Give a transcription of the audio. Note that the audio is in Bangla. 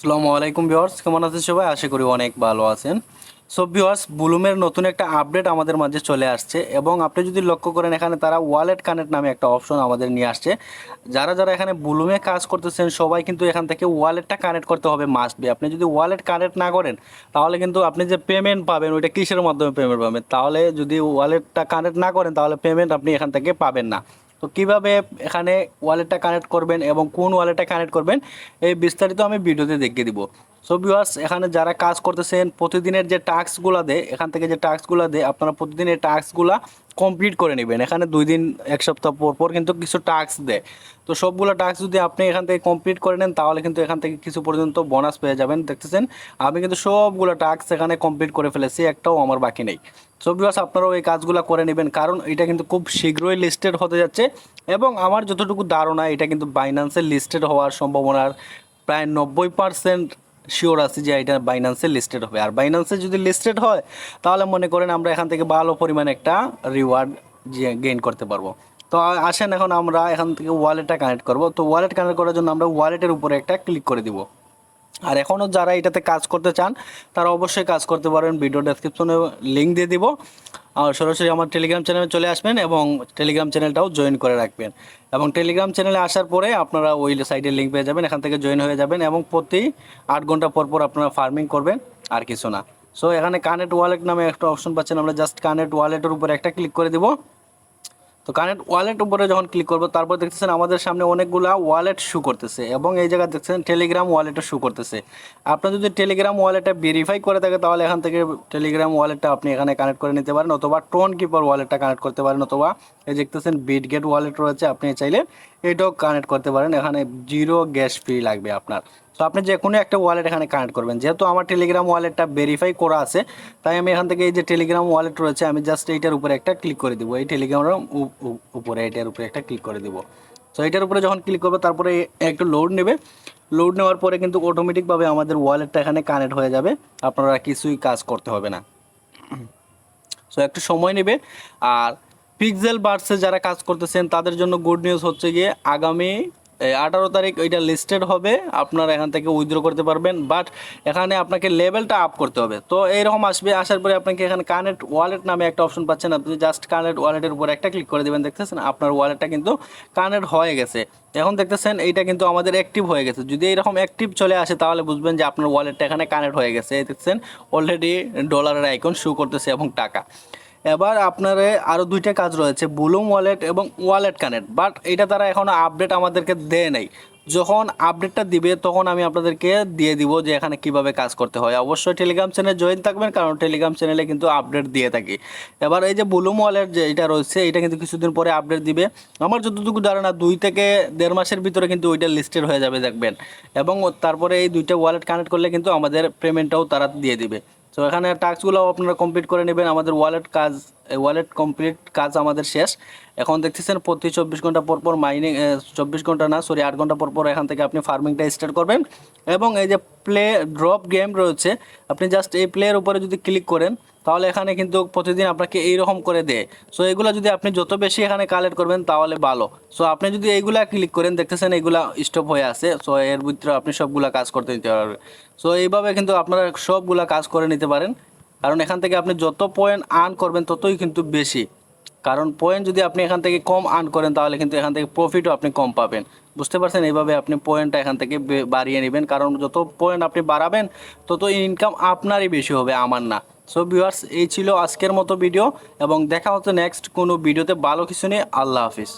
আসসালামু আলাইকুম ভিউয়ার্স, কেমন আছেন সবাই? আশা করি অনেক ভালো আছেন। সো ভিউয়ার্স বুলুমের নতুন একটা আপডেট আমাদের মাঝে চলে আসছে এবং আপনি যদি লক্ষ্য করেন এখানে তারা ওয়ালেট কানেক্ট নামে একটা অপশন আমাদের নিয়ে আসছে। যারা যারা এখানে বুলুমে কাজ করতেছেন, সবাই কিন্তু এখান থেকে ওয়ালেটটা কানেক্ট করতে হবে মাস্ট বি আপনি যদি ওয়ালেট কানেক্ট না করেন, তাহলে কিন্তু আপনি যে পেমেন্ট পাবেন, ওইটা কিসের মাধ্যমে পেমেন্ট পাবেন? তাহলে যদি ওয়ালেটটা কানেক্ট না করেন, তাহলে পেমেন্ট আপনি এখান থেকে পাবেন না। তো কীভাবে এখানে ওয়ালেটটা কানেক্ট করবেন এবং কোন ওয়ালেটটা কানেক্ট করবেন, এই বিস্তারিত আমি ভিডিওতে দেখিয়ে দিব। সো ভিউয়ার্স এখানে যারা কাজ করতেছেন, প্রতিদিনের যে টাস্কগুলো দেয়, এখান থেকে যে টাস্কগুলো দেয়, আপনারা প্রতিদিন এই টাস্কগুলো কমপ্লিট করে নেবেন। এখানে দুই দিন, এক সপ্তাহ পর পর কিন্তু কিছু টাস্ক দেয়। তো সবগুলো টাস্ক যদি আপনি এখান থেকে কমপ্লিট করে নেন, তাহলে কিন্তু এখান থেকে কিছু পর্যন্ত বোনাস পেয়ে যাবেন, দেখতেছেন? আমি কিন্তু সবগুলো টাস্ক এখানে কমপ্লিট করে ফেলেছি, একটাও আমার বাকি নেই। সো ভিউয়ার্স আপনারাও এই কাজগুলো করে নেবেন, কারণ এটা কিন্তু খুব শীঘ্রই লিস্টেড হতে যাচ্ছে এবং আমার যতটুকু ধারণা, এটা কিন্তু বাইন্যান্সে লিস্টেড হওয়ার সম্ভাবনার প্রায় নব্বই পার্সেন্ট শিওর আছি যে এটা বাইন্যান্সে লিস্টেড হবে। আর বাইন্যান্সে যদি লিস্টেড হয়, তাহলে মনে করেন আমরা এখান থেকে ভালো পরিমাণে একটা রিওয়ার্ড গেইন করতে পারব। তো আসেন এখন আমরা এখান থেকে ওয়ালেটটা কানেক্ট করব। তো ওয়ালেট কানেক্ট করার জন্য আমরা ওয়ালেটের উপরে একটা ক্লিক করে দিব। আর এখনও যারা এটাতে কাজ করতে চান, তারা অবশ্যই কাজ করতে পারবেন ভিডিও ডেসক্রিপশনে লিঙ্ক দিয়ে দিব। সরাসরি আমার টেলিগ্রাম চ্যানেলে চলে আসবেন এবং টেলিগ্রাম চ্যানেলটাও জয়েন করে রাখবেন। এবং টেলিগ্রাম চ্যানেলে আসার পরে আপনারা ওই সাইডের লিঙ্ক পেয়ে যাবেন, এখান থেকে জয়েন হয়ে যাবেন এবং প্রতি আট ঘণ্টা পর পর আপনারা ফার্মিং করবেন, আর কিছু না। সো এখানে কানেক্ট ওয়ালেট নামে একটা অপশন পাচ্ছেন, আমরা জাস্ট কানেক্ট ওয়ালেটের উপরে একটা ক্লিক করে দিব। তো কানেক্ট ওয়ালেট উপরে যখন ক্লিক করব, তারপর দেখতেছেন আমাদের সামনে অনেকগুলা ওয়ালেট শু করতেছে এবং এই জায়গায় দেখছেন টেলিগ্রাম ওয়ালেটও শু করতেছে। আপনার যদি টেলিগ্রাম ওয়ালেটটা ভেরিফাই করে থাকে, তাহলে এখান থেকে টেলিগ্রাম ওয়ালেটটা আপনি এখানে কানেক্ট করে নিতে পারেন অথবা টোন কিপার ওয়ালেটটা কানেক্ট করতে পারেন অথবা এই দেখতেছেন বিটগেট ওয়ালেট রয়েছে, আপনি চাইলে এটাও কানেক্ট করতে পারেন। এখানে জিরো গ্যাস ফ্রি লাগবে আপনার। তো আপনি যে কোনো একটা ওয়ালেট এখানে কানেক্ট করবেন। যেহেতু আমার টেলিগ্রাম ওয়ালেটটা ভেরিফাই করা আছে, তাই আমি এখান থেকে এই যে টেলিগ্রাম ওয়ালেট রয়েছে, আমি জাস্ট এইটার উপরে একটা ক্লিক করে দিব। এই উ- উপরে এটার উপরে একটা ক্লিক করে দেবো। সো এটার উপরে যখন ক্লিক করবে, তারপরে একটু লোড নেবে। লোড নেওয়ার পরে কিন্তু অটোমেটিকভাবে আমাদের ওয়ালেটটা এখানে কানেক্ট হয়ে যাবে। আপনারা কিছুই কাজ করতে হবে না। সো একটু সময় নেবে। আর পিক্সেল বার্সে যারা কাজ করতেছেন, তাদের জন্য গুড নিউজ হচ্ছে গিয়ে আগামী আঠারো তারিখ এটা লিস্টেড হবে, আপনারা এখান থেকে উইথড্র করতে পারবেন বাট এখানে আপনাকে লেভেলটা আপ করতে হবে। তো এইরকম আসবে, আসার পরে আপনাকে এখানে কানেক্ট ওয়ালেট নামে একটা অপশন পাচ্ছেন, আপনি জাস্ট কানেক্ট ওয়ালেটের উপর একটা ক্লিক করে দেবেন, দেখতেছেন আপনার ওয়ালেটটা কিন্তু কানেক্ট হয়ে গেছে। এখন দেখতেছেন এইটা কিন্তু আমাদের অ্যাক্টিভ হয়ে গেছে। যদি এরকম অ্যাক্টিভ চলে আসে, তাহলে বুঝবেন যে আপনার ওয়ালেটটা এখানে কানেক্ট হয়ে গেছে। এই দেখছেন অলরেডি ডলারের আইকন শো করতেছে এবং টাকা। এবার আপনার আরও দুইটা কাজ রয়েছে বুলুম ওয়ালেট এবং ওয়ালেট কানেক্ট বাট এটা তারা এখনও আপডেট আমাদেরকে দেয় নাই। যখন আপডেটটা দিবে, তখন আমি আপনাদেরকে দিয়ে দিব যে এখানে কীভাবে কাজ করতে হয়। অবশ্যই টেলিগ্রাম চ্যানেলে জয়েন থাকবেন, কারণ টেলিগ্রাম চ্যানেলে কিন্তু আপডেট দিয়ে থাকি। এবার এই যে বুলুম ওয়ালেট যে এটা রয়েছে, এটা কিন্তু কিছুদিন পরে আপডেট দিবে। আমার যতটুকু ধারণা, দুই থেকে দেড় মাসের ভিতরে কিন্তু ওইটা লিস্টেড হয়ে যাবে, দেখবেন। এবং তারপরে এই দুইটা ওয়ালেট কানেক্ট করলে কিন্তু আমাদের পেমেন্টটাও তারা দিয়ে দিবে। তো এখানে টাস্কগুলো আপনারা কমপ্লিট করে নেবেন আমাদের ওয়ালেট কাজ ওয়ালেট কমপ্লিট কাজ আমাদের শেষ। এখন দেখতেছেন প্রতি চব্বিশ ঘণ্টা পর পর মাইনিং চব্বিশ ঘণ্টা না সরি আট ঘণ্টা পর পর এখান থেকে আপনি ফার্মিংটা স্টার্ট করবেন। এবং এই যে প্লে ড্রপ গেম রয়েছে, আপনি জাস্ট এই প্লেয়ের উপরে যদি ক্লিক করেন, তাহলে এখানে কিন্তু প্রতিদিন আপনাকে এইরকম করে দেয়। সো এগুলো যদি আপনি যত বেশি এখানে কালেক্ট করবেন, তাহলে ভালো। সো আপনি যদি এইগুলা ক্লিক করেন, দেখতেছেন এইগুলা স্টপ হয়ে আছে। সো এর ভিতরে আপনি সবগুলা কাজ করতে নিতে পারবেন। সো এইভাবে কিন্তু আপনারা সবগুলা কাজ করে নিতে পারেন। কারণ এখান থেকে আপনি যত পয়েন্ট আর্ন করবেন ততই কিন্তু বেশি। কারণ পয়েন্ট যদি আপনি এখান থেকে কম আর্ন করেন, তাহলে কিন্তু এখান থেকে প্রফিটও আপনি কম পাবেন। বুঝতে পারছেন? এইভাবে আপনি পয়েন্টটা এখান থেকে বাড়িয়ে নেবেন। কারণ যত পয়েন্ট আপনি বাড়াবেন, তত ইনকাম আপনারই বেশি হবে, আমার না। সো ভিউয়ার্স এই ছিল আজকের মতো ভিডিও এবং দেখা হচ্ছে নেক্সট কোনো ভিডিওতে ভালো কিছু নিয়ে আল্লাহ হাফিজ।